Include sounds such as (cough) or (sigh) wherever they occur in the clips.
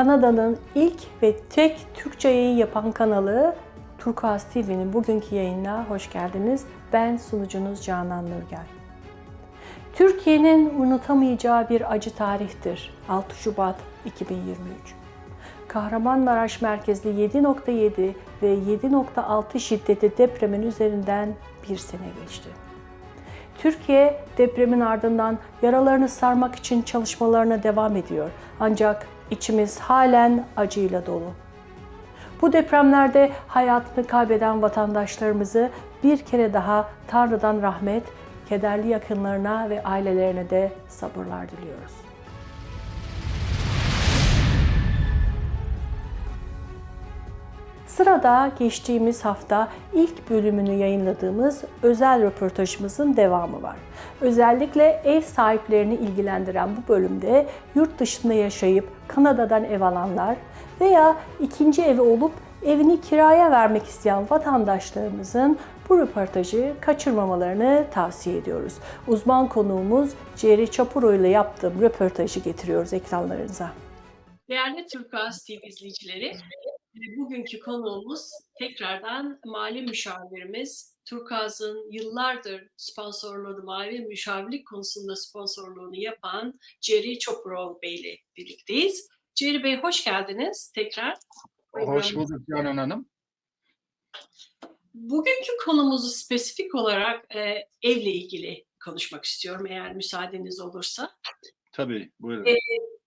Kanada'nın ilk ve tek Türkçe yayın yapan kanalı Turkuaz TV'nin bugünkü yayınına hoş geldiniz. Ben sunucunuz Canan Nurgel. Türkiye'nin unutamayacağı bir acı tarihtir 6 Şubat 2023. Kahramanmaraş merkezli 7.7 ve 7.6 şiddeti depremin üzerinden bir sene geçti. Türkiye depremin ardından yaralarını sarmak için çalışmalarına devam ediyor. Ancak içimiz halen acıyla dolu. Bu depremlerde hayatını kaybeden vatandaşlarımızı bir kere daha Tanrı'dan rahmet, kederli yakınlarına ve ailelerine de sabırlar diliyoruz. Sırada geçtiğimiz hafta ilk bölümünü yayınladığımız özel röportajımızın devamı var. Özellikle ev sahiplerini ilgilendiren bu bölümde yurt dışında yaşayıp Kanada'dan ev alanlar veya ikinci evi olup evini kiraya vermek isteyen vatandaşlarımızın bu röportajı kaçırmamalarını tavsiye ediyoruz. Uzman konuğumuz Ceri Çapuro ile yaptığım röportajı getiriyoruz ekranlarınıza. Değerli Turkuaz TV izleyicileri, bugünkü konuğumuz tekrardan mali müşavirimiz, Turkuaz'ın yıllardır sponsorluğunu, mali müşavirlik konusunda sponsorluğunu yapan Jerry Çoprov Bey ile birlikteyiz. Jerry Bey hoş geldiniz tekrar. Hoş bulduk Canan Hanım. Bugünkü konumuzu spesifik olarak e, evle ilgili konuşmak istiyorum eğer müsaadeniz olursa. Tabii, buyurun. E,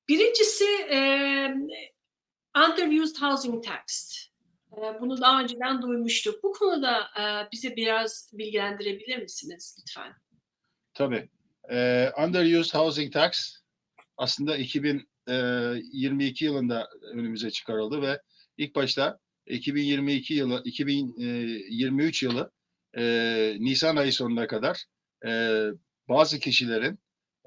Birincisi e, underused housing tax. E, bunu daha önceden duymuştuk. Bu konuda e, bize biraz bilgilendirebilir misiniz lütfen? Tabii. Ee, underused Housing Tax aslında 2022 yılında önümüze çıkarıldı ve ilk başta 2022 yılı, 2023 yılı e, Nisan ayı sonuna kadar e, bazı kişilerin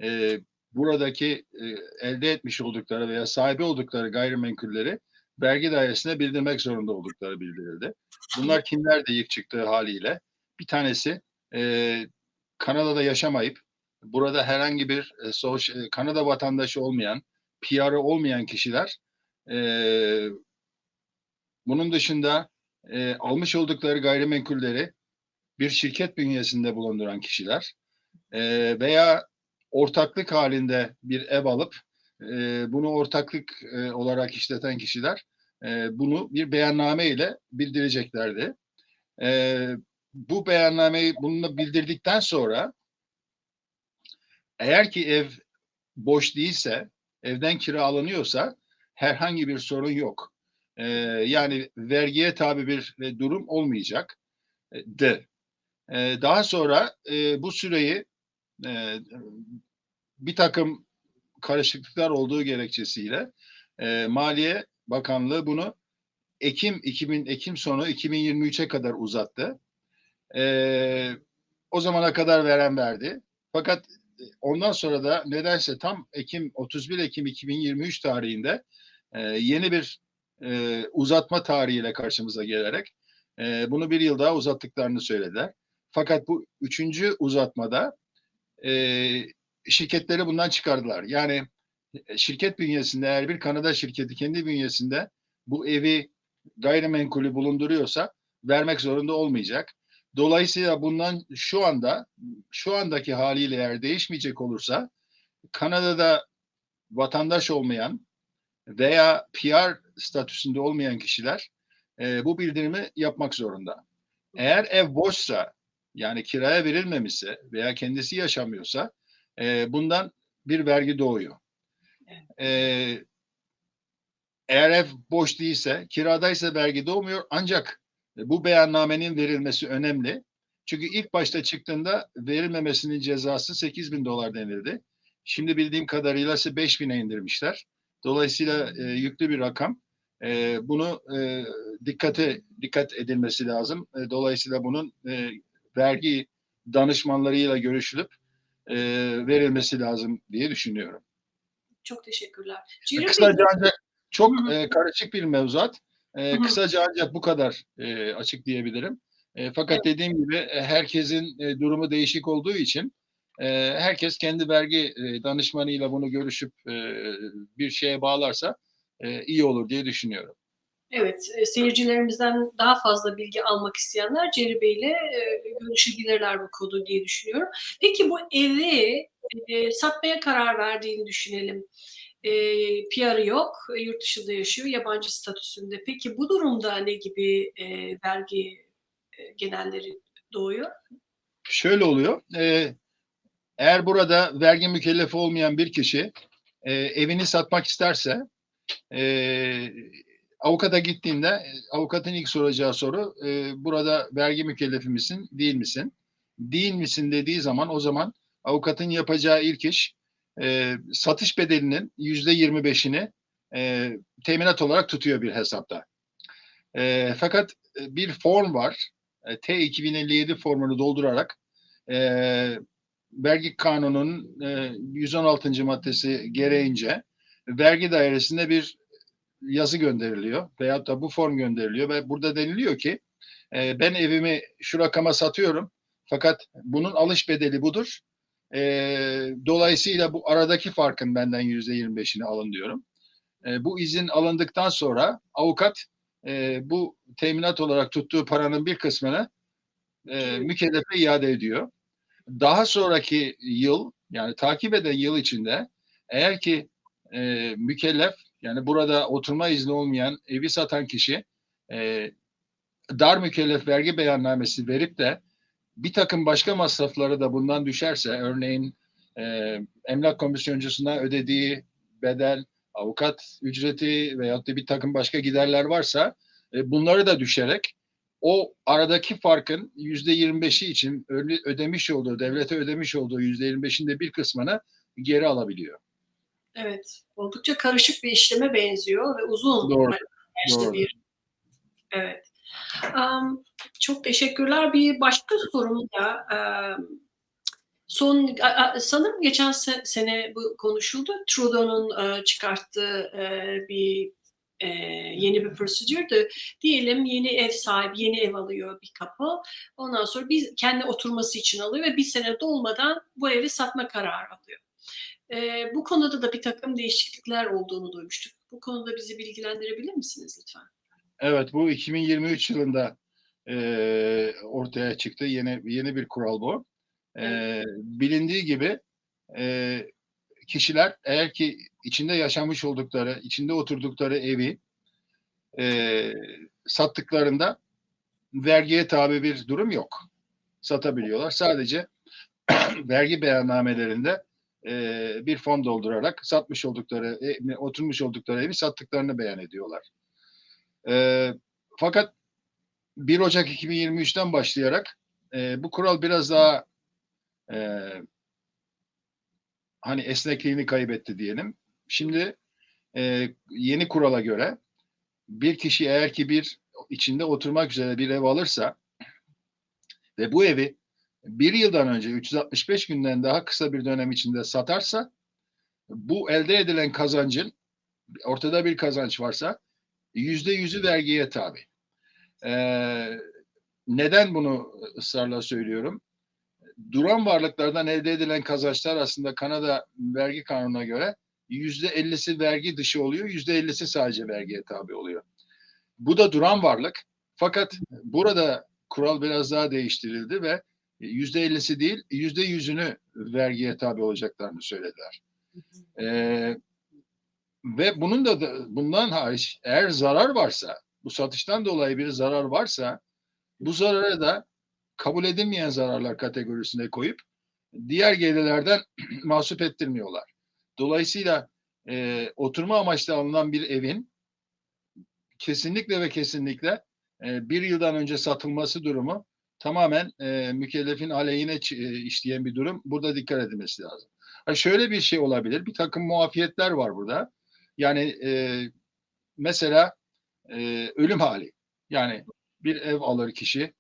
e, buradaki e, elde etmiş oldukları veya sahibi oldukları gayrimenkulleri vergi dairesine bildirmek zorunda oldukları bildirildi. Bunlar kimler de ilk çıktığı haliyle. Bir tanesi e, Kanada'da yaşamayıp burada herhangi bir e, sosyal, Kanada vatandaşı olmayan, PR'ı olmayan kişiler e, bunun dışında e, almış oldukları gayrimenkulleri bir şirket bünyesinde bulunduran kişiler e, veya ortaklık halinde bir ev alıp e, bunu ortaklık e, olarak işleten kişiler e, bunu bir beyanname ile bildireceklerdi. E, bu beyannameyi bununla bildirdikten sonra eğer ki ev boş değilse, evden kiralanıyorsa herhangi bir sorun yok. E, yani vergiye tabi bir e, durum olmayacak. E, de. E, daha sonra e, bu süreyi e, bir takım karışıklıklar olduğu gerekçesiyle e, Maliye Bakanlığı bunu Ekim 2000 Ekim sonu 2023'e kadar uzattı. E, o zamana kadar veren verdi. Fakat ondan sonra da nedense tam Ekim 31 Ekim 2023 tarihinde e, yeni bir e, uzatma tarihiyle karşımıza gelerek e, bunu bir yıl daha uzattıklarını söylediler. Fakat bu üçüncü uzatmada e, şirketleri bundan çıkardılar. Yani şirket bünyesinde eğer bir Kanada şirketi kendi bünyesinde bu evi gayrimenkulü bulunduruyorsa vermek zorunda olmayacak. Dolayısıyla bundan şu anda şu andaki haliyle eğer değişmeyecek olursa Kanada'da vatandaş olmayan veya PR statüsünde olmayan kişiler e, bu bildirimi yapmak zorunda. Eğer ev boşsa yani kiraya verilmemişse veya kendisi yaşamıyorsa e, bundan bir vergi doğuyor. E, eğer ev boş değilse, kiradaysa vergi doğmuyor ancak bu beyannamenin verilmesi önemli. Çünkü ilk başta çıktığında verilmemesinin cezası 8 bin dolar denildi. Şimdi bildiğim kadarıyla ise 5 bine indirmişler. Dolayısıyla e, yüklü bir rakam. E, bunu e, dikkate dikkat edilmesi lazım. E, dolayısıyla bunun e, vergi danışmanlarıyla görüşülüp e, verilmesi lazım diye düşünüyorum. Çok teşekkürler. Jerry Bey, Kısaca ancak çok Hı e, karışık bir mevzuat. E, Hı hı. kısaca ancak bu kadar e, açıklayabilirim. E, fakat dediğim gibi e, herkesin e, durumu değişik olduğu için e, herkes kendi vergi e, danışmanıyla bunu görüşüp e, bir şeye bağlarsa e, iyi olur diye düşünüyorum. Evet, e, seyircilerimizden daha fazla bilgi almak isteyenler Ceri Bey ile e, görüşebilirler bu konuda diye düşünüyorum. Peki bu evi e, satmaya karar verdiğini düşünelim. E, PR'ı yok, yurt dışında yaşıyor, yabancı statüsünde. Peki bu durumda ne gibi vergi genelleri doğuyor? Şöyle oluyor. eğer burada vergi mükellefi olmayan bir kişi evini satmak isterse avukata gittiğinde e, avukatın ilk soracağı soru e, burada vergi mükellefi misin, değil misin? Değil misin dediği zaman o zaman avukatın yapacağı ilk iş e, satış bedelinin yüzde yirmi beşini e, teminat olarak tutuyor bir hesapta. E, fakat e, bir form var. E, T 2057 formunu doldurarak e, vergi kanunun e, 116. maddesi gereğince vergi dairesine bir yazı gönderiliyor veyahut da bu form gönderiliyor ve burada deniliyor ki e, ben evimi şu rakama satıyorum fakat bunun alış bedeli budur. E, dolayısıyla bu aradaki farkın benden yüzde yirmi beşini alın diyorum. E, bu izin alındıktan sonra avukat e, bu teminat olarak tuttuğu paranın bir kısmını e, mükellefe iade ediyor. Daha sonraki yıl yani takip eden yıl içinde eğer ki e, mükellef yani burada oturma izni olmayan evi satan kişi e, dar mükellef vergi beyannamesi verip de bir takım başka masrafları da bundan düşerse örneğin e, emlak komisyoncusundan ödediği bedel, avukat ücreti veyahut da bir takım başka giderler varsa e, bunları da düşerek o aradaki farkın yüzde 25'i için öde- ödemiş olduğu, devlete ödemiş olduğu yüzde 25'inde bir kısmını geri alabiliyor. Evet, oldukça karışık bir işleme benziyor ve uzun Doğru, doğru. bir. Evet. Am, çok teşekkürler. Bir başka sorum da am, son sanırım geçen se- sene bu konuşuldu. Trudeau'nun e, çıkarttığı e, bir e, yeni bir prosedürdü. Diyelim yeni ev sahibi yeni ev alıyor bir kapı. Ondan sonra bir kendi oturması için alıyor ve bir sene dolmadan bu evi satma kararı alıyor. Ee, bu konuda da bir takım değişiklikler olduğunu duymuştuk. Bu konuda bizi bilgilendirebilir misiniz lütfen? Evet bu 2023 yılında e, ortaya çıktı. Yeni yeni bir kural bu. E, bilindiği gibi e, kişiler eğer ki içinde yaşamış oldukları, içinde oturdukları evi e, sattıklarında vergiye tabi bir durum yok. Satabiliyorlar. Sadece (clears throat) vergi beyannamelerinde bir fon doldurarak satmış oldukları, e, oturmuş oldukları evi sattıklarını beyan ediyorlar. Fakat 1 Ocak 2023'ten başlayarak bu kural biraz daha hani esnekliğini kaybetti diyelim. Şimdi yeni kurala göre bir kişi eğer ki bir içinde oturmak üzere bir ev alırsa ve bu evi bir yıldan önce 365 günden daha kısa bir dönem içinde satarsa bu elde edilen kazancın ortada bir kazanç varsa yüzde yüzü vergiye tabi. Ee, neden bunu ısrarla söylüyorum? Duran varlıklardan elde edilen kazançlar aslında Kanada vergi kanununa göre yüzde ellisi vergi dışı oluyor, yüzde ellisi sadece vergiye tabi oluyor. Bu da duran varlık. Fakat burada kural biraz daha değiştirildi ve yüzde ellisi değil, yüzde yüzünü vergiye tabi olacaklarını söylediler. Ee, ve bunun da da- bundan hariç eğer zarar varsa, bu satıştan dolayı bir zarar varsa, bu zararı da kabul edilmeyen zararlar kategorisine koyup diğer gelirlerden (clears throat) mahsup ettirmiyorlar. Dolayısıyla e, oturma amaçlı alınan bir evin kesinlikle ve kesinlikle e, bir yıldan önce satılması durumu tamamen e, mükellefin aleyhine işleyen bir durum. Burada dikkat edilmesi lazım. Ha, şöyle bir şey olabilir. Bir takım muafiyetler var burada. Yani e, mesela e, ölüm hali. Yani bir ev alır kişi.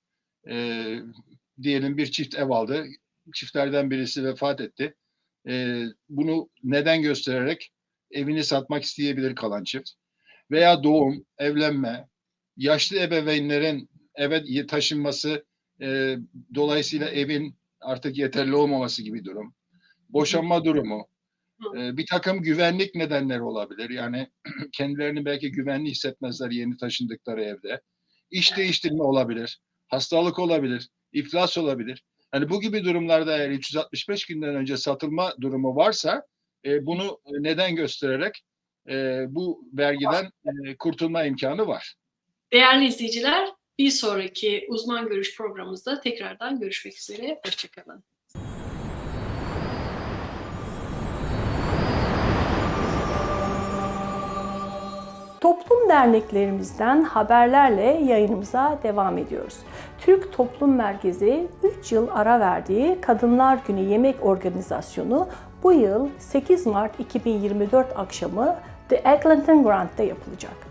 E, diyelim bir çift ev aldı. Çiftlerden birisi vefat etti. E, bunu neden göstererek evini satmak isteyebilir kalan çift. Veya doğum, evlenme, yaşlı ebeveynlerin eve taşınması e, dolayısıyla evin artık yeterli olmaması gibi durum, boşanma durumu, e, bir takım güvenlik nedenleri olabilir. Yani (clears throat) kendilerini belki güvenli hissetmezler yeni taşındıkları evde. İş değiştirme olabilir, hastalık olabilir, iflas olabilir. Hani bu gibi durumlarda eğer 365 günden önce satılma durumu varsa e, bunu neden göstererek e, bu vergiden e, kurtulma imkanı var. Değerli izleyiciler, bir sonraki uzman görüş programımızda tekrardan görüşmek üzere. Hoşçakalın. Toplum derneklerimizden haberlerle yayınımıza devam ediyoruz. Türk Toplum Merkezi 3 yıl ara verdiği Kadınlar Günü Yemek Organizasyonu bu yıl 8 Mart 2024 akşamı The Eglinton Grand'da yapılacak.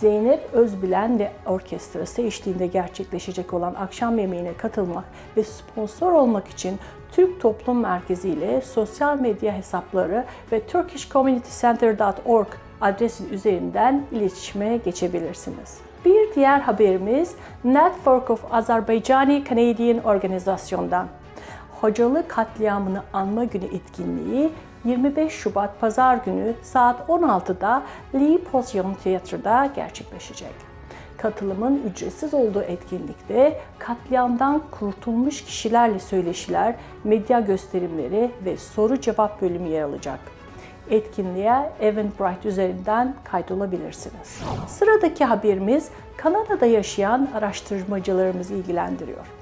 Zeynep Özbilen ve orkestrası eşliğinde gerçekleşecek olan akşam yemeğine katılmak ve sponsor olmak için Türk Toplum Merkezi ile sosyal medya hesapları ve turkishcommunitycenter.org adresi üzerinden iletişime geçebilirsiniz. Bir diğer haberimiz Network of Azerbaijani Canadian Organizasyon'dan. Hocalı katliamını anma günü etkinliği 25 Şubat Pazar günü saat 16'da Lee Pozyon Tiyatro'da gerçekleşecek. Katılımın ücretsiz olduğu etkinlikte katliamdan kurtulmuş kişilerle söyleşiler, medya gösterimleri ve soru cevap bölümü yer alacak. Etkinliğe Eventbrite üzerinden kaydolabilirsiniz. Sıradaki haberimiz Kanada'da yaşayan araştırmacılarımızı ilgilendiriyor.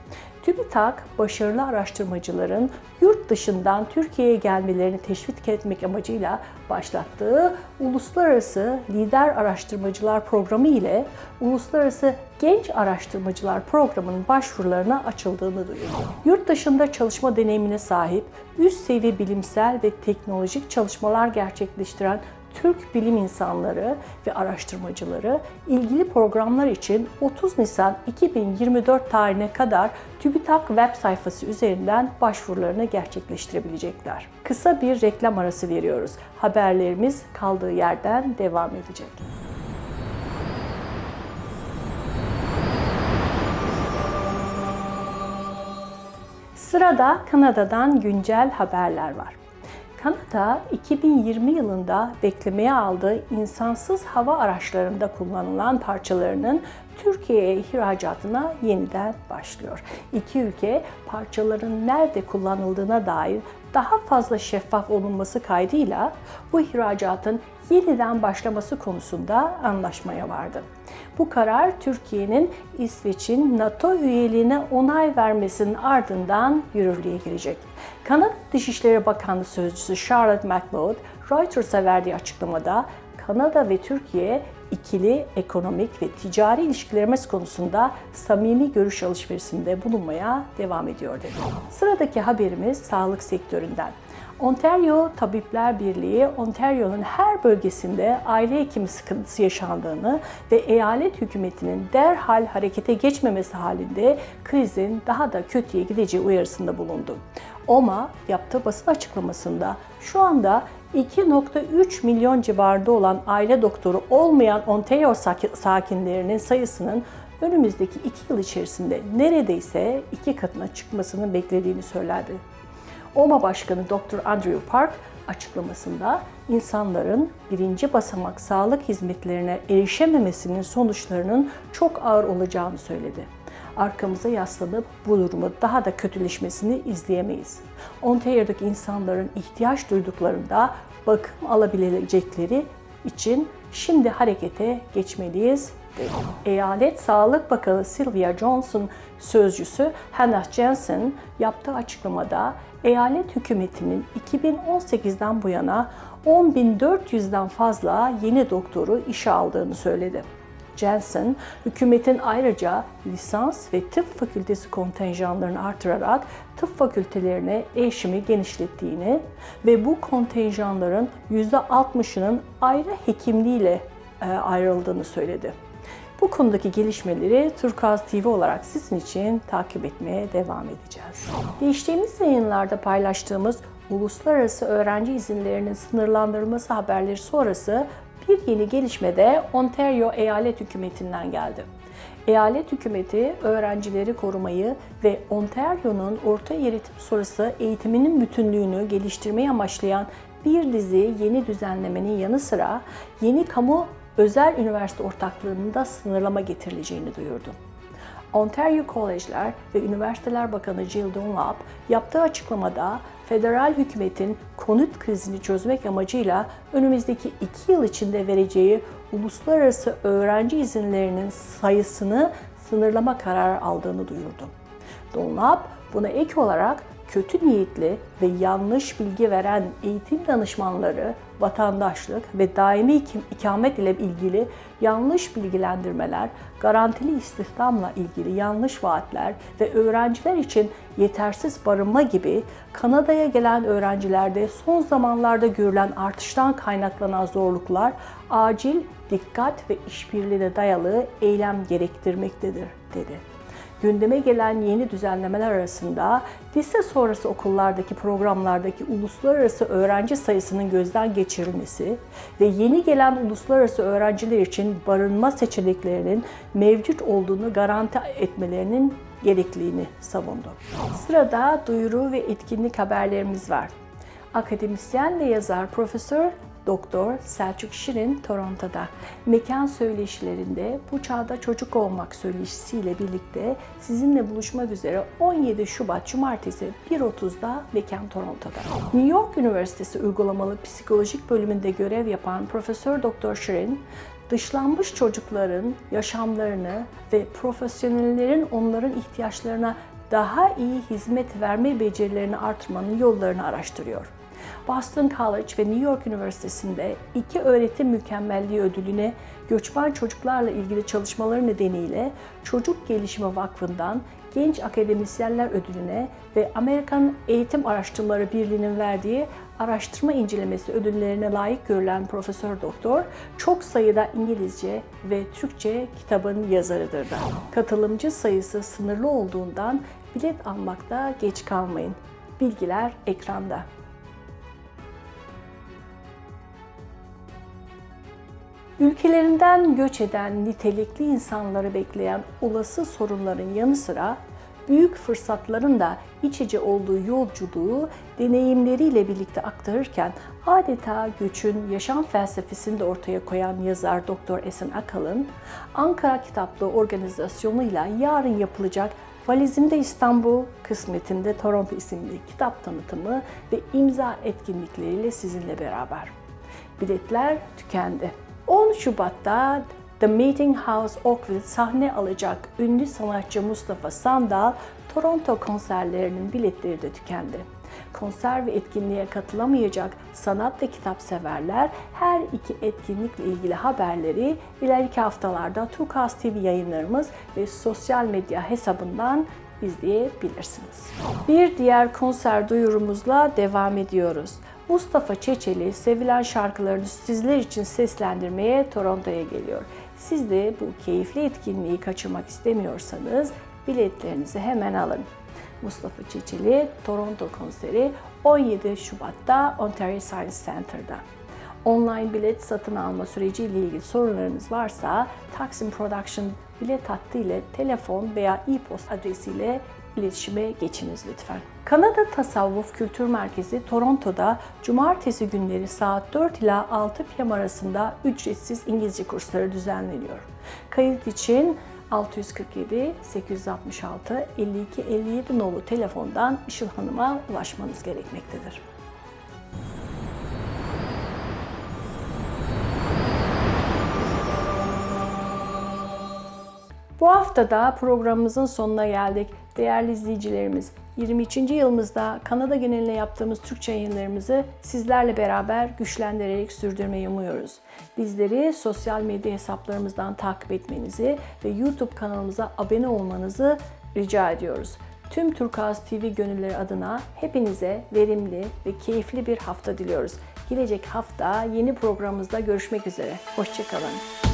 TÜBİTAK, başarılı araştırmacıların yurt dışından Türkiye'ye gelmelerini teşvik etmek amacıyla başlattığı Uluslararası Lider Araştırmacılar Programı ile Uluslararası Genç Araştırmacılar Programı'nın başvurularına açıldığını duyurdu. Yurt dışında çalışma deneyimine sahip, üst seviye bilimsel ve teknolojik çalışmalar gerçekleştiren Türk bilim insanları ve araştırmacıları ilgili programlar için 30 Nisan 2024 tarihine kadar TÜBİTAK web sayfası üzerinden başvurularını gerçekleştirebilecekler. Kısa bir reklam arası veriyoruz. Haberlerimiz kaldığı yerden devam edecek. Sırada Kanada'dan güncel haberler var. Kanada 2020 yılında beklemeye aldığı insansız hava araçlarında kullanılan parçalarının Türkiye'ye ihracatına yeniden başlıyor. İki ülke parçaların nerede kullanıldığına dair daha fazla şeffaf olunması kaydıyla bu ihracatın yeniden başlaması konusunda anlaşmaya vardı. Bu karar Türkiye'nin İsveç'in NATO üyeliğine onay vermesinin ardından yürürlüğe girecek. Kanada Dışişleri Bakanlığı Sözcüsü Charlotte McLeod, Reuters'a verdiği açıklamada Kanada ve Türkiye ikili ekonomik ve ticari ilişkilerimiz konusunda samimi görüş alışverişinde bulunmaya devam ediyor dedi. Sıradaki haberimiz sağlık sektöründen. Ontario Tabipler Birliği, Ontario'nun her bölgesinde aile hekimi sıkıntısı yaşandığını ve eyalet hükümetinin derhal harekete geçmemesi halinde krizin daha da kötüye gideceği uyarısında bulundu. OMA yaptığı basın açıklamasında şu anda 2.3 milyon civarında olan aile doktoru olmayan Ontario sakinlerinin sayısının önümüzdeki iki yıl içerisinde neredeyse iki katına çıkmasını beklediğini söyledi. OMA Başkanı Dr. Andrew Park açıklamasında insanların birinci basamak sağlık hizmetlerine erişememesinin sonuçlarının çok ağır olacağını söyledi. Arkamıza yaslanıp bu durumu daha da kötüleşmesini izleyemeyiz. Ontario'daki insanların ihtiyaç duyduklarında bakım alabilecekleri için şimdi harekete geçmeliyiz. Eyalet Sağlık Bakanı Sylvia Johnson sözcüsü Hannah Jensen yaptığı açıklamada eyalet hükümetinin 2018'den bu yana 10.400'den fazla yeni doktoru işe aldığını söyledi. Jensen, hükümetin ayrıca lisans ve tıp fakültesi kontenjanlarını artırarak tıp fakültelerine erişimi genişlettiğini ve bu kontenjanların %60'ının ayrı hekimliğiyle e, ayrıldığını söyledi. Bu konudaki gelişmeleri Turkuaz TV olarak sizin için takip etmeye devam edeceğiz. Geçtiğimiz yayınlarda paylaştığımız uluslararası öğrenci izinlerinin sınırlandırılması haberleri sonrası bir yeni gelişme de Ontario eyalet hükümetinden geldi. Eyalet hükümeti öğrencileri korumayı ve Ontario'nun orta öğretim sonrası eğitiminin bütünlüğünü geliştirmeyi amaçlayan bir dizi yeni düzenlemenin yanı sıra yeni kamu özel üniversite ortaklığının da sınırlama getirileceğini duyurdu. Ontario College'ler ve Üniversiteler Bakanı Jill Dunlap yaptığı açıklamada federal hükümetin konut krizini çözmek amacıyla önümüzdeki iki yıl içinde vereceği uluslararası öğrenci izinlerinin sayısını sınırlama kararı aldığını duyurdu. Dunlap buna ek olarak kötü niyetli ve yanlış bilgi veren eğitim danışmanları, vatandaşlık ve daimi ikamet ile ilgili yanlış bilgilendirmeler, garantili istihdamla ilgili yanlış vaatler ve öğrenciler için yetersiz barınma gibi Kanada'ya gelen öğrencilerde son zamanlarda görülen artıştan kaynaklanan zorluklar acil dikkat ve işbirliğine dayalı eylem gerektirmektedir, dedi. Gündeme gelen yeni düzenlemeler arasında lise sonrası okullardaki programlardaki uluslararası öğrenci sayısının gözden geçirilmesi ve yeni gelen uluslararası öğrenciler için barınma seçeneklerinin mevcut olduğunu garanti etmelerinin gerekliliğini savundu. Sırada duyuru ve etkinlik haberlerimiz var. Akademisyen ve yazar Profesör Doktor Selçuk Şirin Toronto'da mekan söyleşilerinde bu çağda çocuk olmak söyleşisiyle birlikte sizinle buluşmak üzere 17 Şubat Cumartesi 1.30'da mekan Toronto'da. New York Üniversitesi uygulamalı psikolojik bölümünde görev yapan Profesör Doktor Şirin dışlanmış çocukların yaşamlarını ve profesyonellerin onların ihtiyaçlarına daha iyi hizmet verme becerilerini artırmanın yollarını araştırıyor. Boston College ve New York Üniversitesi'nde iki öğretim mükemmelliği ödülüne göçmen çocuklarla ilgili çalışmaları nedeniyle Çocuk Gelişimi Vakfı'ndan Genç Akademisyenler Ödülüne ve Amerikan Eğitim Araştırmaları Birliği'nin verdiği araştırma incelemesi ödüllerine layık görülen Profesör Doktor çok sayıda İngilizce ve Türkçe kitabın yazarıdır da. Katılımcı sayısı sınırlı olduğundan bilet almakta geç kalmayın. Bilgiler ekranda. Ülkelerinden göç eden nitelikli insanları bekleyen olası sorunların yanı sıra büyük fırsatların da iç içe olduğu yolculuğu deneyimleriyle birlikte aktarırken adeta göçün yaşam felsefesini de ortaya koyan yazar Doktor Esen Akalın, Ankara Kitaplığı organizasyonuyla yarın yapılacak Valizimde İstanbul, Kısmetinde Toronto isimli kitap tanıtımı ve imza etkinlikleriyle sizinle beraber. Biletler tükendi. 10 Şubat'ta The Meeting House Oakville sahne alacak ünlü sanatçı Mustafa Sandal, Toronto konserlerinin biletleri de tükendi. Konser ve etkinliğe katılamayacak sanat ve kitap severler her iki etkinlikle ilgili haberleri ileriki haftalarda Turkuaz TV yayınlarımız ve sosyal medya hesabından izleyebilirsiniz. Bir diğer konser duyurumuzla devam ediyoruz. Mustafa Çeçeli sevilen şarkılarını sizler için seslendirmeye Toronto'ya geliyor. Siz de bu keyifli etkinliği kaçırmak istemiyorsanız biletlerinizi hemen alın. Mustafa Çeçeli Toronto konseri 17 Şubat'ta Ontario Science Center'da. Online bilet satın alma süreciyle ilgili sorunlarınız varsa Taksim Production bilet hattı ile telefon veya e-posta adresiyle iletişime geçiniz lütfen. Kanada Tasavvuf Kültür Merkezi Toronto'da cumartesi günleri saat 4 ila 6 PM arasında ücretsiz İngilizce kursları düzenleniyor. Kayıt için 647 866 52 57 nolu telefondan Işıl Hanım'a ulaşmanız gerekmektedir. Bu hafta da programımızın sonuna geldik. Değerli izleyicilerimiz, 23. yılımızda Kanada geneline yaptığımız Türkçe yayınlarımızı sizlerle beraber güçlendirerek sürdürmeyi umuyoruz. Bizleri sosyal medya hesaplarımızdan takip etmenizi ve YouTube kanalımıza abone olmanızı rica ediyoruz. Tüm Turkuaz TV gönülleri adına hepinize verimli ve keyifli bir hafta diliyoruz. Gelecek hafta yeni programımızda görüşmek üzere. Hoşçakalın.